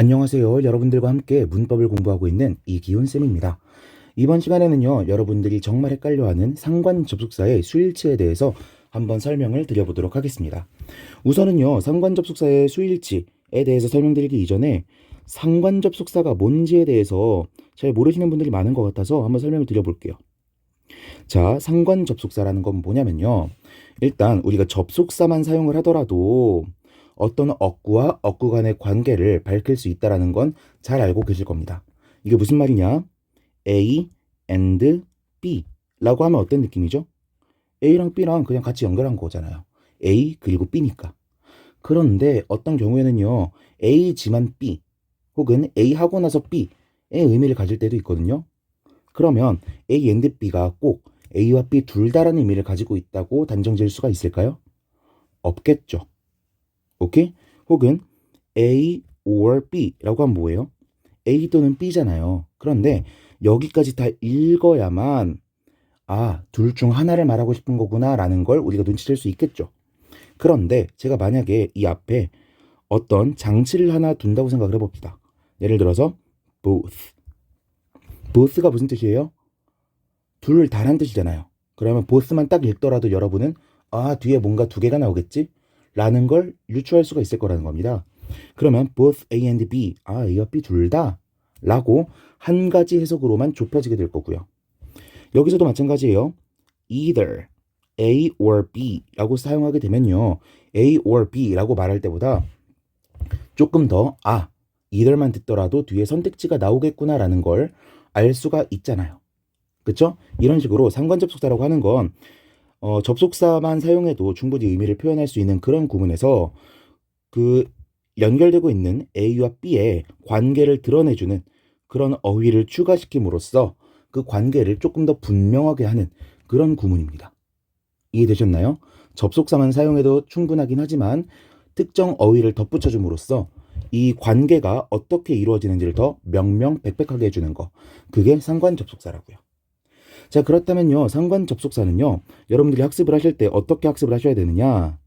안녕하세요. 여러분들과 함께 문법을 공부하고 있는 이기훈 쌤입니다. 이번 시간에는요, 여러분들이 정말 헷갈려하는 상관 접속사의 수일치에 대해서 한번 설명을 드려보도록 하겠습니다. 우선은요, 상관 접속사의 수일치에 대해서 설명드리기 이전에 상관 접속사가 뭔지에 대해서 잘 모르시는 분들이 많은 것 같아서 한번 설명을 드려볼게요. 자, 상관 접속사라는 건 뭐냐면요. 일단 우리가 접속사만 사용을 하더라도 어떤 어구와 어구 간의 관계를 밝힐 수 있다라는 건 잘 알고 계실 겁니다. 이게 무슨 말이냐? A and B 라고 하면 어떤 느낌이죠? A랑 B랑 그냥 같이 연결한 거잖아요. A 그리고 B니까. 그런데 어떤 경우에는요. A지만 B 혹은 A 하고 나서 B의 의미를 가질 때도 있거든요. 그러면 A and B가 꼭 A와 B 둘 다라는 의미를 가지고 있다고 단정 지을 수가 있을까요? 없겠죠. 오케이? 혹은 A or B라고 하면 뭐예요? A 또는 B잖아요. 그런데 여기까지 다 읽어야만 아, 둘 중 하나를 말하고 싶은 거구나 라는 걸 우리가 눈치챌 수 있겠죠. 그런데 제가 만약에 이 앞에 어떤 장치를 하나 둔다고 생각을 해봅시다. 예를 들어서 both. both가 무슨 뜻이에요? 둘 다란 뜻이잖아요. 그러면 both만 딱 읽더라도 여러분은 아, 뒤에 뭔가 두 개가 나오겠지? 라는 걸 유추할 수가 있을 거라는 겁니다. 그러면 both A and B, 아 A와 B 둘 다 라고 한 가지 해석으로만 좁혀지게 될 거고요. 여기서도 마찬가지예요. either A or B 라고 사용하게 되면요. A or B 라고 말할 때보다 조금 더 아, either만 듣더라도 뒤에 선택지가 나오겠구나 라는 걸 알 수가 있잖아요. 그쵸? 이런 식으로 상관접속사라고 하는 건 어, 접속사만 사용해도 충분히 의미를 표현할 수 있는 그런 구문에서 그 연결되고 있는 A와 B의 관계를 드러내주는 그런 어휘를 추가시킴으로써 그 관계를 조금 더 분명하게 하는 그런 구문입니다. 이해되셨나요? 접속사만 사용해도 충분하긴 하지만 특정 어휘를 덧붙여줌으로써 이 관계가 어떻게 이루어지는지를 더 명명백백하게 해주는 거. 그게 상관 접속사라고요. 자, 그렇다면요. 상관 접속사는요. 여러분들이 학습을 하실 때 어떻게 학습을 하셔야 되느냐?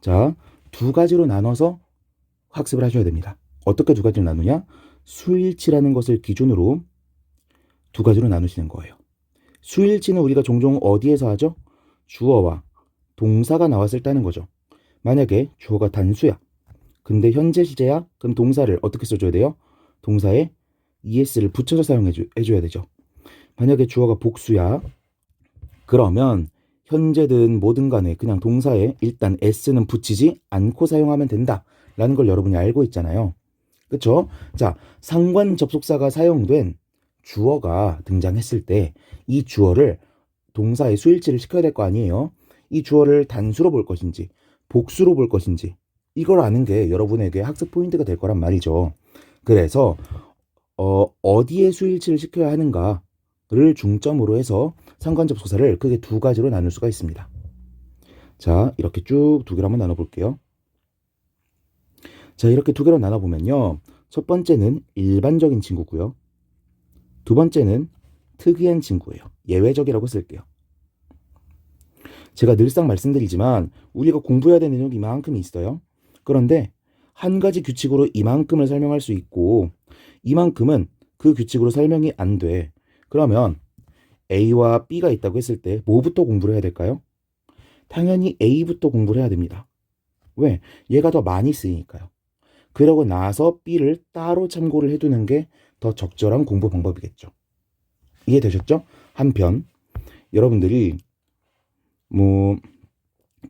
자, 두 가지로 나눠서 학습을 하셔야 됩니다. 어떻게 두 가지로 나누냐? 수일치라는 것을 기준으로 두 가지로 나누시는 거예요. 수일치는 우리가 종종 어디에서 하죠? 주어와 동사가 나왔을 때 하는 거죠. 만약에 주어가 단수야. 근데 현재 시제야? 그럼 동사를 어떻게 써줘야 돼요? 동사에 es를 붙여서 사용해 줘야 되죠. 만약에 주어가 복수야. 그러면 현재든 뭐든 간에 그냥 동사에 일단 s는 붙이지 않고 사용하면 된다. 라는 걸 여러분이 알고 있잖아요. 그쵸? 자, 상관 접속사가 사용된 주어가 등장했을 때 이 주어를 동사의 수일치를 시켜야 될 거 아니에요? 이 주어를 단수로 볼 것인지 복수로 볼 것인지 이걸 아는 게 여러분에게 학습 포인트가 될 거란 말이죠. 그래서 어, 어디에 수일치를 시켜야 하는가 를 중점으로 해서 상관 접속사를 크게 두 가지로 나눌 수가 있습니다. 자, 이렇게 쭉 두 개로 한번 나눠 볼게요. 자, 이렇게 두 개로 나눠 보면요. 첫 번째는 일반적인 친구고요. 두 번째는 특이한 친구예요. 예외적이라고 쓸게요. 제가 늘상 말씀드리지만 우리가 공부해야 되는 내용이 이만큼 있어요. 그런데 한 가지 규칙으로 이만큼을 설명할 수 있고 이만큼은 그 규칙으로 설명이 안 돼. 그러면 A와 B가 있다고 했을 때 뭐부터 공부를 해야 될까요? 당연히 A부터 공부를 해야 됩니다. 왜? 얘가 더 많이 쓰이니까요. 그러고 나서 B를 따로 참고를 해두는 게 더 적절한 공부 방법이겠죠. 이해되셨죠? 한편 여러분들이 뭐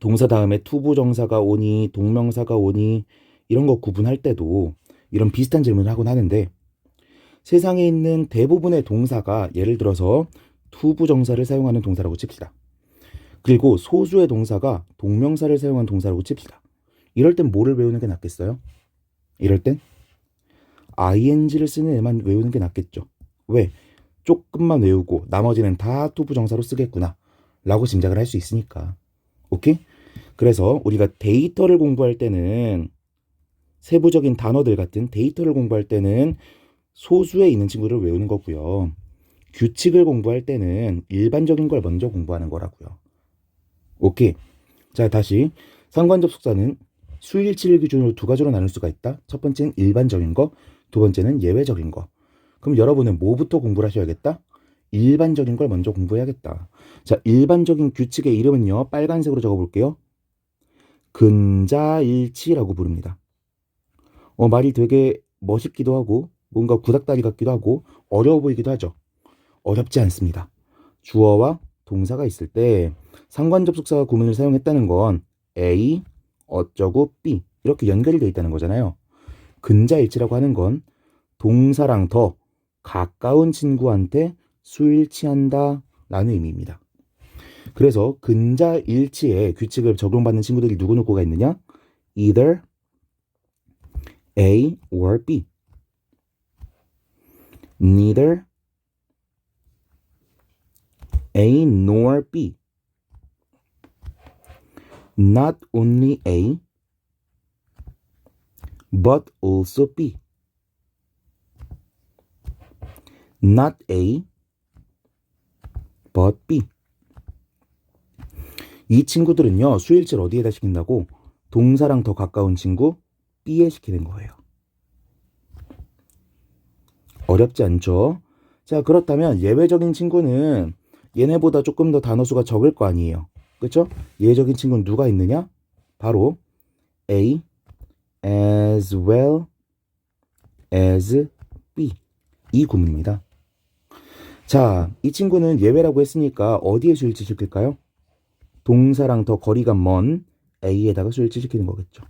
동사 다음에 투부정사가 오니 동명사가 오니 이런 거 구분할 때도 이런 비슷한 질문을 하곤 하는데 세상에 있는 대부분의 동사가 예를 들어서 투부 정사를 사용하는 동사라고 칩시다. 그리고 소수의 동사가 동명사를 사용하는 동사라고 칩시다. 이럴 땐 뭐를 외우는 게 낫겠어요? 이럴 땐 ing를 쓰는 애만 외우는 게 낫겠죠. 왜? 조금만 외우고 나머지는 다 투부 정사로 쓰겠구나. 라고 짐작을 할 수 있으니까. 오케이? 그래서 우리가 데이터를 공부할 때는 세부적인 단어들 같은 데이터를 공부할 때는 소수에 있는 친구를 외우는 거고요. 규칙을 공부할 때는 일반적인 걸 먼저 공부하는 거라고요. 오케이. 자, 다시 상관 접속사는 수일치를 기준으로 두 가지로 나눌 수가 있다. 첫 번째는 일반적인 거, 두 번째는 예외적인 거. 그럼 여러분은 뭐부터 공부를 하셔야겠다? 일반적인 걸 먼저 공부해야겠다. 자, 일반적인 규칙의 이름은요. 빨간색으로 적어볼게요. 근자일치라고 부릅니다. 어, 말이 되게 멋있기도 하고 뭔가 구닥다리 같기도 하고 어려워 보이기도 하죠. 어렵지 않습니다. 주어와 동사가 있을 때 상관접속사가 구문을 사용했다는 건 A 어쩌고 B 이렇게 연결이 되어 있다는 거잖아요. 근자일치라고 하는 건 동사랑 더 가까운 친구한테 수일치한다 라는 의미입니다. 그래서 근자일치의 규칙을 적용받는 친구들이 누구 누구가 있느냐? either A or B neither A nor B not only A but also B not A but B 이 친구들은요 수일치를 어디에다 시킨다고 동사랑 더 가까운 친구 B에 시키는 거예요. 어렵지 않죠? 자 그렇다면 예외적인 친구는 얘네보다 조금 더 단어 수가 적을 거 아니에요. 그렇죠? 예외적인 친구는 누가 있느냐? 바로 A as well as B 이 구문입니다. 자, 이 친구는 예외라고 했으니까 어디에 수일치 시킬까요? 동사랑 더 거리가 먼 A에다가 수일치 시키는 거겠죠.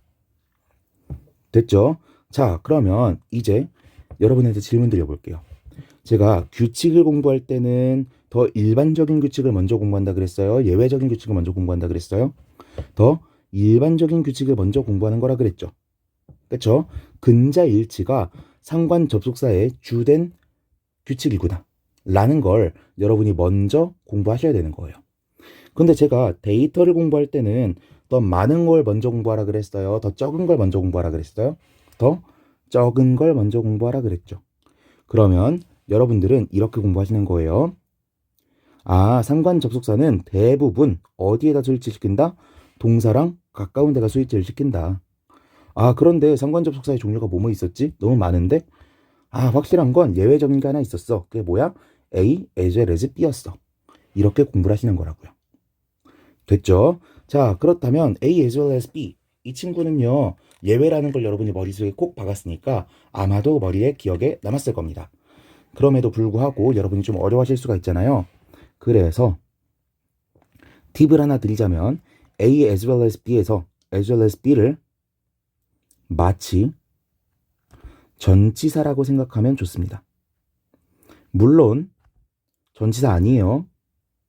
됐죠? 자, 그러면 이제 여러분한테 질문 드려볼게요. 제가 규칙을 공부할 때는 더 일반적인 규칙을 먼저 공부한다 그랬어요? 예외적인 규칙을 먼저 공부한다 그랬어요? 더 일반적인 규칙을 먼저 공부하는 거라 그랬죠. 그쵸? 근자일치가 상관 접속사의 주된 규칙이구나. 라는 걸 여러분이 먼저 공부하셔야 되는 거예요. 근데 제가 데이터를 공부할 때는 더 많은 걸 먼저 공부하라 그랬어요. 더 적은 걸 먼저 공부하라 그랬어요. 더 적은 걸 먼저 공부하라 그랬죠. 그러면 여러분들은 이렇게 공부하시는 거예요. 아, 상관 접속사는 대부분 어디에다 수일치시킨다? 동사랑 가까운 데가 수일치를 시킨다. 아, 그런데 상관 접속사의 종류가 뭐뭐 있었지? 너무 많은데? 아, 확실한 건 예외적인 게 하나 있었어. 그게 뭐야? A as well as B였어. 이렇게 공부를 하시는 거라고요. 됐죠? 자, 그렇다면 A as well as B. 이 친구는요, 예외라는 걸 여러분이 머릿속에 꼭 박았으니까 아마도 머리에 기억에 남았을 겁니다. 그럼에도 불구하고 여러분이 좀 어려워하실 수가 있잖아요. 그래서 팁을 하나 드리자면 A as well as B에서 as well as B를 마치 전치사라고 생각하면 좋습니다. 물론 전치사 아니에요.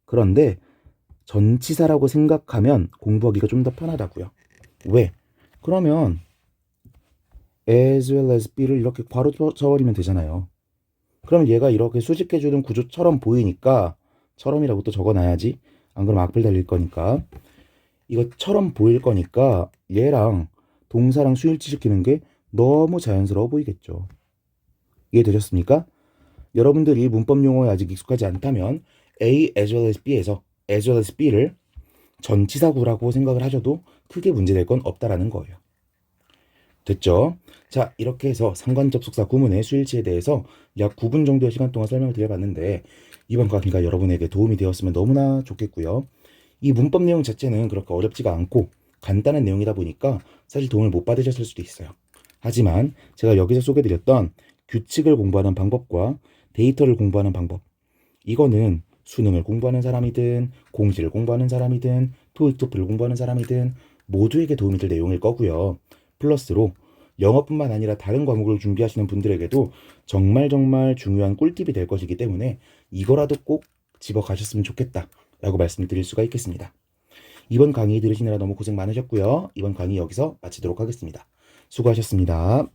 그런데 전치사라고 생각하면 공부하기가 좀 더 편하다고요. 왜? 그러면 as well as B를 이렇게 괄호 쳐버리면 되잖아요. 그럼 얘가 이렇게 수직해주는 구조처럼 보이니까 처럼이라고 또 적어놔야지. 안 그러면 악플 달릴 거니까. 이것처럼 보일 거니까 얘랑 동사랑 수일치 시키는 게 너무 자연스러워 보이겠죠. 이해되셨습니까? 여러분들이 문법 용어에 아직 익숙하지 않다면 A as well as B에서 as well as B를 전치사구라고 생각을 하셔도 크게 문제될 건 없다라는 거예요. 됐죠? 자, 이렇게 해서 상관접속사 구문의 수일치에 대해서 약 9분 정도의 시간 동안 설명을 드려봤는데 이번 강의가 여러분에게 도움이 되었으면 너무나 좋겠고요. 이 문법 내용 자체는 그렇게 어렵지가 않고 간단한 내용이다 보니까 사실 도움을 못 받으셨을 수도 있어요. 하지만 제가 여기서 소개드렸던 규칙을 공부하는 방법과 데이터를 공부하는 방법 이거는 수능을 공부하는 사람이든 공시를 공부하는 사람이든 토익 토플을 공부하는 사람이든 모두에게 도움이 될 내용일 거고요. 플러스로 영어뿐만 아니라 다른 과목을 준비하시는 분들에게도 정말 정말 중요한 꿀팁이 될 것이기 때문에 이거라도 꼭 집어 가셨으면 좋겠다 라고 말씀을 드릴 수가 있겠습니다. 이번 강의 들으시느라 너무 고생 많으셨고요. 이번 강의 여기서 마치도록 하겠습니다. 수고하셨습니다.